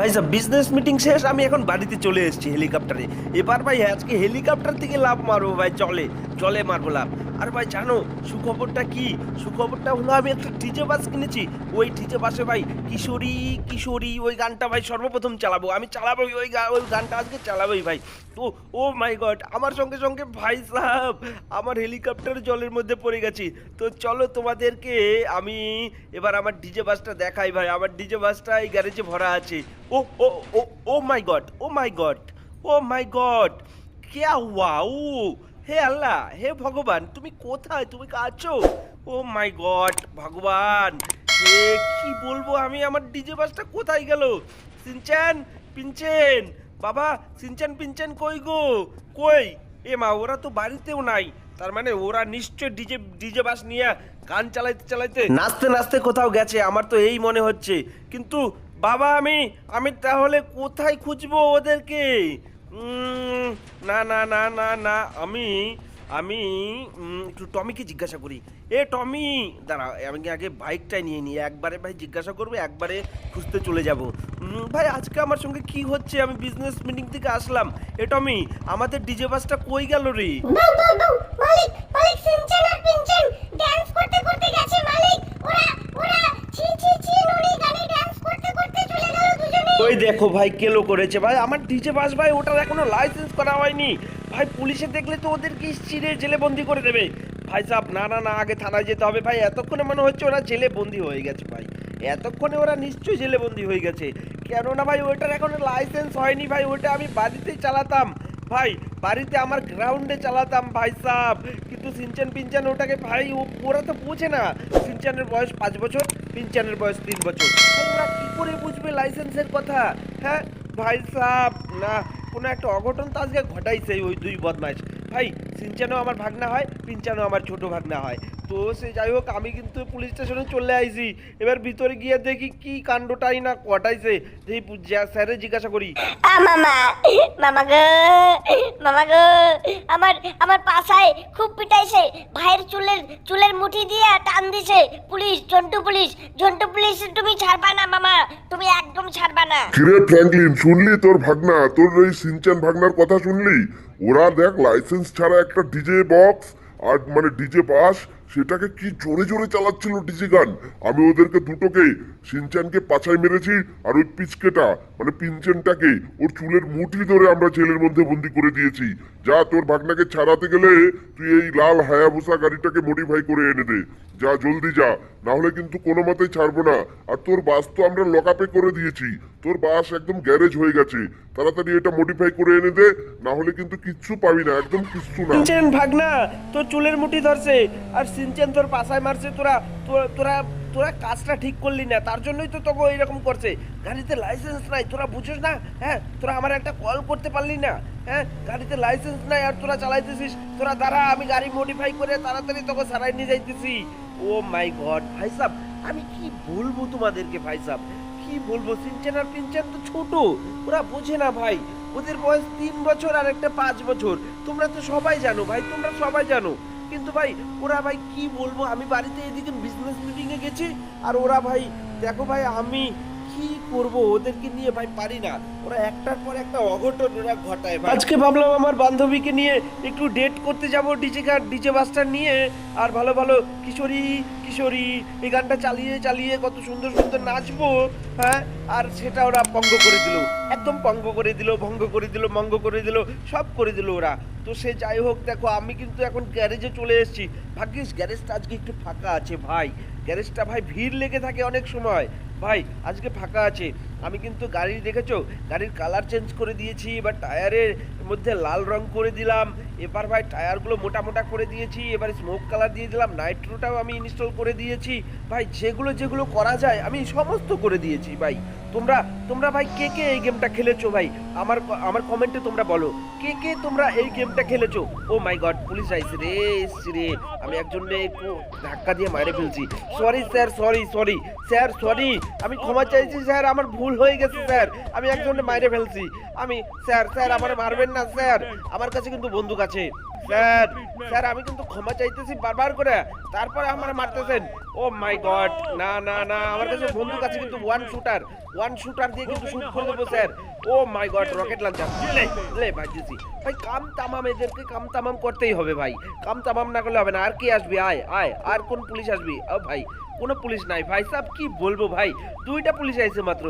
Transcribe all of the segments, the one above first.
ভাই সাহেব business meeting শেষ, আমি এখন বাড়িতে চলে এসেছি হেলিকপ্টারে এবার ভাই, আজকে হেলিকপ্টার থেকে লাভ মারবো ভাই, চলে চলে মারবো লাভ। আর ভাই, জানো, সুখবরটা কি? সুখবরটা হলো, আমি একটা ডিজে বাস কিনেছি। ওই ডিজে বাসে ভাই, কিশোরী কিশোরী, ওই গানটা ভাই সর্বপ্রথম চালাবো। আমি চালাবোই, ওই ওই গানটা আজকে চালাবোই ভাই। তো, ও মাই গড আমার সঙ্গে সঙ্গে ভাই সাহেব, আমার হেলিকপ্টার জলের মধ্যে পড়ে গেছি। তো চলো তোমাদেরকে আমি এবার আমার ডিজে বাসটা দেখাই ভাই। আমার ডিজে বাসটা এই গ্যারেজে ভরা আছে। Oh oh oh O my god oh my god oh my god Keya wow হে আল্লাহ, হে ভগবান, তুমি কোথায়? তুমি আছো? ও মাই গড ভগবান, হে, কি বলব আমি? আমার ডিজে বাসটা কোথায় গেল? সিনচান পিনচেন বাবা সিনচান পিনচেন কই গো? কই? এ মা, ওরা তো বাড়িতেও নাই। তার মানে ওরা নিশ্চয় ডিজে ডিজে বাস নিয়ে গান চালাইতে চালাইতে নাচতে নাচতে কোথাও গেছে, আমার তো এই মনে হচ্ছে। কিন্তু বাবা, আমি আমি তাহলে কোথায় খুঁজবো ওদেরকে? না না না না না, আমি আমি একটু টমিকে জিজ্ঞাসা করি। এ, টমি, দাঁড়া আমি আগে বাইকটাই নিয়ে নিই একবারে ভাই জিজ্ঞাসা করব, একবারে খুঁজতে চলে যাব। ভাই, আজকে আমার সঙ্গে কি হচ্ছে? আমি বিজনেস মিটিং থেকে আসলাম। এ, টমি, আমাদের ডিজে বাসটা কই গেল রে? মালিক মালিক আর ডান্স করতে করতে গেছে মালিক। ওরা ওরা ওই দেখো ভাই, কেলো করেছে। ভাই, আমার ডিজে বাস ভাই, ওটার এখনও লাইসেন্স করা হয়নি। ভাই, পুলিশে দেখলে তো ওদেরকে চিড়ে জেলে বন্দি করে দেবে। ভাই সাহেব না না না, আগে থানায় যেতে হবে। ভাই, এতক্ষণে মনে হচ্ছে ওরা জেলে বন্দি হয়ে গেছে ভাই। এতক্ষণে ওরা নিশ্চয়ই জেলে বন্দি হয়ে গেছে। কেননা ভাই, ওটার এখনও লাইসেন্স হয়নি ভাই, ওটা আমি বাড়িতেই চালাতাম। ভাই, বাড়িতে আমার গ্রাউন্ডে চালাতাম ভাই সাহেব কিন্তু সিনচান পিনচান ওটাকে ভাই ওরা তো বোঝে না। সিনচানের বয়স পাঁচ বছর। পিনচানের বয়স, তিন বছর। ওরা কি করে বুঝবে লাইসেন্সের কথা? হ্যাঁ? ভাই সাহ না, কোনো একটা অঘটন তো আজকে ঘটাইছে ওই দুই বদমাইশ। ভাই সিনচানও আমার ভাগনা হয় পিনচানও আমার ছোট ভাগনা হয়। তো সে যাই হোক আমি কিন্তু পুলিশ স্টেশনে চলে আইছি। এবার ভিতরে গিয়ে দেখি কি কাণ্ডটাই না কটাইছে যেই স্যারে জিজ্ঞাসা করি। আ মামা মামা গো মামা গো আমার আমার পাশায় খুব পিটাইছে। ভাইয়ের চুলের চুলের মুঠি দিয়ে টান দিছে। Police Jontu police Jontu police তুমি ছাড়বা না মামা। তুমি একদম ছাড়বা না। কিরে ফ্র্যাঙ্কলিন শুনলি তোর ভাগনা? তোর এই সিনচান ভাগনার কথা শুনলি? ওরা দেখ লাইসেন্স ছাড়া একটা ডিজে বক্স আর মানে ডিজে বাস সেটাকে কি জোরে জোরে চালাচ্ছিল ডিজি গান? আমি ওদেরকে দুটোকে সিনচানকে পাছায় মেরেছি আর ওই পিচকেটা মানে পিনচেনটাকে, ওর চুলের মুঠি ধরে আমরা জেলের মধ্যে বন্দি করে দিয়েছি। যা তোর ভাগনাকে ছাড়াতে গেলে তুই এই লাল হায়াবুসা গাড়িটাকে মডিফাই করে এনে দে। যা জলদি যা না হলে কিন্তু কোনো মতেই ছাড়বো না। আর তোর বাস তো আমরা লকআপে করে দিয়েছি। তোর বাস একদম গ্যারেজ হয়ে গেছে। তাড়াতাড়ি এটা মডিফাই করে এনে দে না হলে কিন্তু কিচ্ছু পাবি না, একদম কিচ্ছু না। সিনচেন ভাগনা, তোর চুলের মুঠি ধরছে। আর সিনচেন তোর পাশায় মারছে, তোরা, তোরা- তোরা কাজটা ঠিক করলি না, তার জন্যই তো তোকে এরকম করছে। গাড়িতে লাইসেন্স নাই, তোরা বুঝিস না? হ্যাঁ তোরা আমার একটা কল করতে পারলি না। হ্যাঁ গাড়িতে লাইসেন্স নাই আর তোরা চালাইতেছিস। তোরা দাঁড়া, আমি গাড়ি মডিফাই করে তাড়াতাড়ি তোকে সারাই নিয়ে যাইতেছি। ও মাই গড, ভাই সাহেব আমি কি বলব তোমাদেরকে ভাই সাহেব কি বলব? সিনচেন আর পিনচেন তো ছোট, ওরা বোঝে না ভাই। ওদের বয়স তিন বছর আর একটা পাঁচ বছর। তোমরা তো সবাই জানো ভাই, তোমরা সবাই জানো। কিন্তু ভাই, ওরা ভাই কি বলব? আমি বাড়িতে এদিকে বিজনেস মিটিংয়ে গেছি, আর ওরা ভাই, দেখো ভাই, আমি কি করব ওদেরকে নিয়ে ভাই পারি না। ওরা একটার পর একটা অঘটন ওরা ঘটায় ভাই। আজকে ভাবলাম আমার বান্ধবীকে নিয়ে একটু ডেট করতে যাব ডিজে গান ডিজে বাসটা নিয়ে। আর ভালো ভালো কিশোরী কিশোরী, এই গানটা চালিয়ে চালিয়ে কত সুন্দর সুন্দর নাচবো হ্যাঁ? আর সেটা ওরা ভঙ্গ করে দিল। একদম ভঙ্গ করে দিল, ভঙ্গ করে দিল, ভঙ্গ করে দিল, সব করে দিল ওরা। তো সে যাই হোক, দেখো আমি কিন্তু এখন গ্যারেজে চলে এসেছি। ভাগ্যিস গ্যারেজটা আজকে একটু ফাঁকা আছে ভাই। গ্যারেজটা ভাই ভিড় লেগে থাকে অনেক সময়। ভাই, আজকে ফাঁকা আছে। আমি কিন্তু গাড়ি, দেখেছ? গাড়ির কালার চেঞ্জ করে দিয়েছি, এবার টায়ারের মধ্যে লাল রং করে দিলাম। এবার ভাই টায়ারগুলো মোটা মোটা করে দিয়েছি, এবার স্মোক কালার দিয়ে দিলাম নাইট্রোটাও আমি ইনস্টল করে দিয়েছি। ভাই, যেগুলো যেগুলো করা যায়, আমি সমস্ত করে দিয়েছি, ভাই। তোমরা তোমরা ভাই, কে কে এই গেমটা খেলেছো, ভাই? আমার আমার কমেন্টে তোমরা বলো। কে কে তোমরা এই গেমটা খেলেছো? ও মাই গড পুলিশ আইছে রে, এসছে রে। আমি একজনকে একটু ধাক্কা দিয়ে মারে ফেলছি। Sorry sir sorry sorry sir sorry আমি ক্ষমা চাইছি, স্যার। আমার ভুল হয়ে গেছে, স্যার। আমি একজনকে মাইরে ফেলছি। আমি, স্যার স্যার, আমার মারবেন না, স্যার। আমার কাছে কিন্তু বন্দুক আছে। স্যার স্যার, আমি কিন্তু ক্ষমা চাইতেছি বারবার করে। তারপরে আমার মারতেছেন। Oh my god. না না না, আমার কাছে বন্দুক আছে কিন্তু ওয়ান শুটার ওয়ান শুটার দিয়ে কিন্তু শুট করে দেবো, sir. Oh my god rocket launcher লে লে ভাই দিছি ভাই, কাম তামাম এদেরকে কাম তামাম করতেই হবে ভাই। কাম তামাম না করলে হবে না। আর কি আসবে? আয় আয়। আর কোন পুলিশ আসবি? ও ভাই, কোনো পুলিশ নাই। ভাই সাহেব কি বলব ভাই? দুইটা পুলিশ আইছে মাত্র।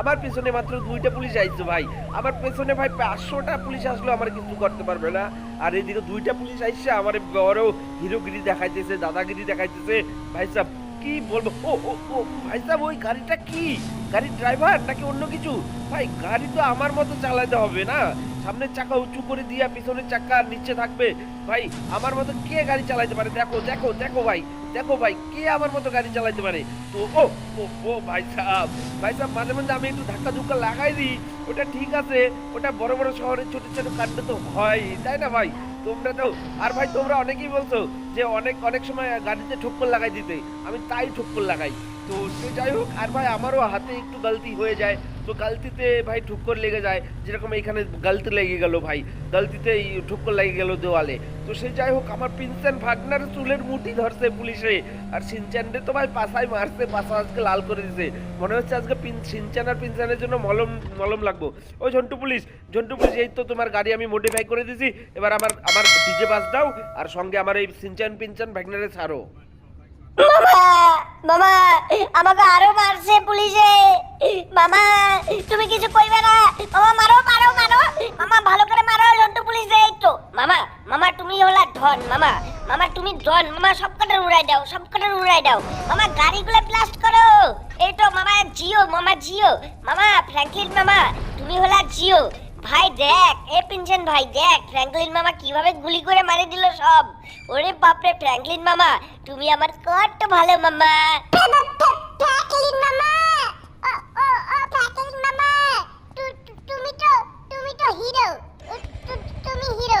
আমার পিছনে মাত্র দুইটা পুলিশ আইছে ভাই। আমার পেছনে ভাই পাঁচশোটা পুলিশ আসলো, আমার কিছু করতে পারবে না। আর এদিকে দুইটা পুলিশ আইসে আমার বড় হিরোগিরি দেখাইতেছে, দাদাগিরি দেখাইতেছে। ভাই সাহেব কি বলব? ও ও ও, ভাই সাহেব ওই গাড়িটা কি? গাড়ির ড্রাইভার নাকি অন্য কিছু? ভাই, গাড়ি তো আমার মতো চালাতে হবে না। সামনের চাকা উঁচু করে দিয়া পিছনের চাকা নিচে থাকবে। ভাই, আমার মতো কে গাড়ি চালাতে পারে? দেখো দেখো দেখো ভাই দেখো ভাই, কে আমার মতো গাড়ি চালাতে পারে? তো, ও ও ও, ভাই সাহেব ভাই সাহেব মাঝে মাঝে আমি একটু ধাক্কা ধুক্কা লাগাই দিই। ওটা ঠিক আছে, ওটা বড় বড় শহরে ছোট ছোট কাটতে তো হয় তাই না ভাই? তোমরা তো আর ভাই, তোমরা অনেকেই বলছো যে অনেক অনেক সময় গাড়িতে ঠোক্কর লাগাই দিতে। আমি তাই ঠোক্কর লাগাই। তো সে যাই হোক, আর ভাই, আমারও হাতে একটু গালতি হয়ে যায়। তো গালতিতে ভাই ঠুক্কর লেগে যায়। যেরকম এখানে গালতি লেগে গেল ভাই। গালতিতে ঠুক্কর লেগে গেল দেওয়ালে। তো সে যাই হোক, আমার পিনসেন ভাগনার চুলের মুঠি ধরছে পুলিশে। আর সিনচানরে তো ভাই পাশায় মারছে, পাশা আজকে লাল করে দিছে। মনে হচ্ছে আজকে পিন সিনচান আর পিনচানের জন্য মলম মলম লাগবো। ওই ঝন্টু পুলিশ ঝন্টু পুলিশ, এই তো তোমার গাড়ি আমি মডিফাই করে দিছি। এবার আমার আমার ডিজে বাস দাও, আর সঙ্গে আমার এই সিনচান পিনচান ভাগনারে ছাড়ো। মামা তুমি কিছু কইবে না। মারো মারো মারো। মামা, ভালো করে মারো পুলিশ এই তো মামা মামা তুমি হলা ধন মামা মামা, তুমি ধন, মামা, সব কটার উড়াই দাও, সব কটার উড়াই দাও। মামা, গাড়িগুলো ব্লাস্ট করো। এই তো মামা, জিও মামা জিও। মামা ফ্র্যাঙ্কলিন মামা, তুমি হলা জিও। ভাই, দেখ, এ পিনছেন ভাই, দেখ ফ্র্যাঙ্কলিন মামা কীভাবে গুলি করে মারি দিল সব। ওরে বাপরে ফ্র্যাঙ্কলিন মামা, তুমি আমার কত ভালো মামা। ফ্র্যাঙ্কলিন মামা মামা তুমি তো তুমি তো হিরো তুমি হিরো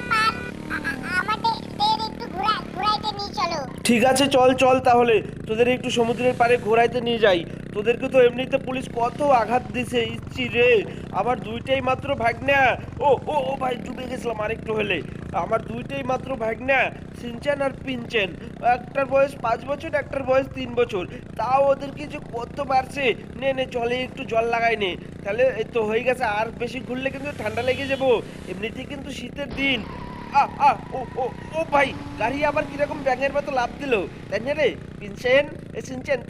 ঠিক আছে, চল চল তাহলে। তোদের একটু সমুদ্রের পাড়ে ঘোরাইতে নিয়ে যাই। তোদেরকে তো এমনিতে পুলিশ কত আঘাত দিছে, ইচ্ছি রে। আমার দুইটাই মাত্র ভাগনা। ও ও ও ভাই, ডুবে গেছিলাম আরেকটু হলে। আমার দুইটাই মাত্র ভাগনা, সিনচেন আর পিনচেন। একটার বয়স পাঁচ বছর, একটার বয়স তিন বছর। তাও ওদেরকে যে কত বাড়ছে নে নে জলে একটু জল লাগাই নে। তাহলে তো হয়ে গেছে, আর বেশি ঘুরলে কিন্তু ঠান্ডা লেগে যাব। এমনিতেই কিন্তু শীতের দিন। ও ও ও ভাই, গাড়ি আবার কীরকম ব্যাঙের মতো লাভ দিল? তাই না রে? পিনছেন এ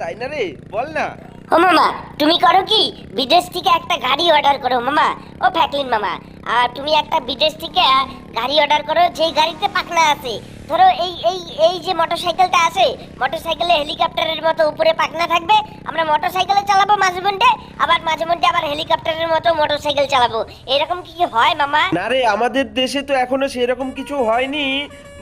তাই না রে? বল না। ও মামা, তুমি করো কি? বিদেশ থেকে একটা গাড়ি অর্ডার করো মামা। ও ফ্যাকলিন মামা, আর তুমি একটা বিদেশ থেকে গাড়ি অর্ডার করো, যেই গাড়িতে পাখনা আছে। ধরো এই এই এই যে মোটরসাইকেলটা আছে মোটরসাইকেলে হেলিকপ্টারের মতো উপরে পাখনা থাকবে, আমরা মোটরসাইকেলে চালাবো মাঝে মধ্যে, আবার মাঝে মধ্যে আবার হেলিকপ্টারের মতো মোটরসাইকেল চালাবো। এরকম কি কি হয় মামা? না রে, আমাদের দেশে তো এখনও সেরকম কিছু হয়নি।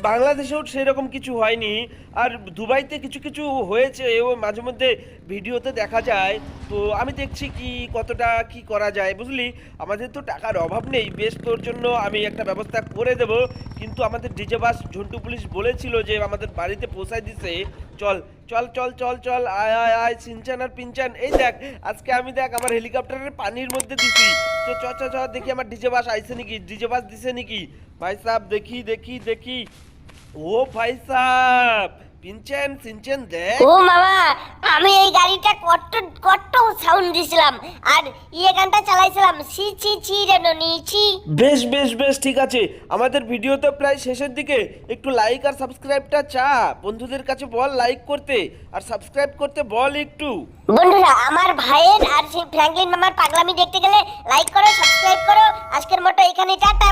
বাংলাদেশেও সেরকম কিছু হয়নি। আর দুবাইতে কিছু কিছু হয়েছে, ও মাঝে মধ্যে ভিডিওতে দেখা যায়। তো আমি দেখছি কি, কতটা কি করা যায়, বুঝলি? আমাদের তো টাকার অভাব নেই, বেশ তোর জন্য আমি একটা ব্যবস্থা করে দেব। কিন্তু আমাদের ডিজে বাস ঝন্টু পুলিশ বলেছিল যে আমাদের বাড়িতে পৌঁছায় দিছে। চল চল চল চল চল, আয় আয় আয়, সিনচান আর পিনচান। এই দেখ, আজকে আমি দেখ আমার হেলিকপ্টারের পানির মধ্যে দিছি। তো চ চ চ, দেখি আমার ডিজে বাস আইছে নাকি? ডিজে বাস দিছে নাকি? ভাই সাহেব, দেখি দেখি দেখি। ও ভাই সাহেব পিনচেন সিনচেন দেখ। ও মামা আমি এই গাড়িটা কত কত সাউন্ড দিছিলাম আর ইয়ে গানটা চালাইছিলাম ছি ছি ছি রে ননি ছি। বেশ বেশ বেশ ঠিক আছে। আমাদের ভিডিও তো প্রায় শেষের দিকে। একটু লাইক আর সাবস্ক্রাইবটা চা। বন্ধুদের কাছে বল লাইক করতে আর সাবস্ক্রাইব করতে বল একটু। বন্ধুরা আমার ভাইয়ের আর সেই ফ্র্যাঙ্কলিন মামার পাগলামি দেখতে গেলে লাইক করো সাবস্ক্রাইব করো। আজকের মতো এখানে টাটা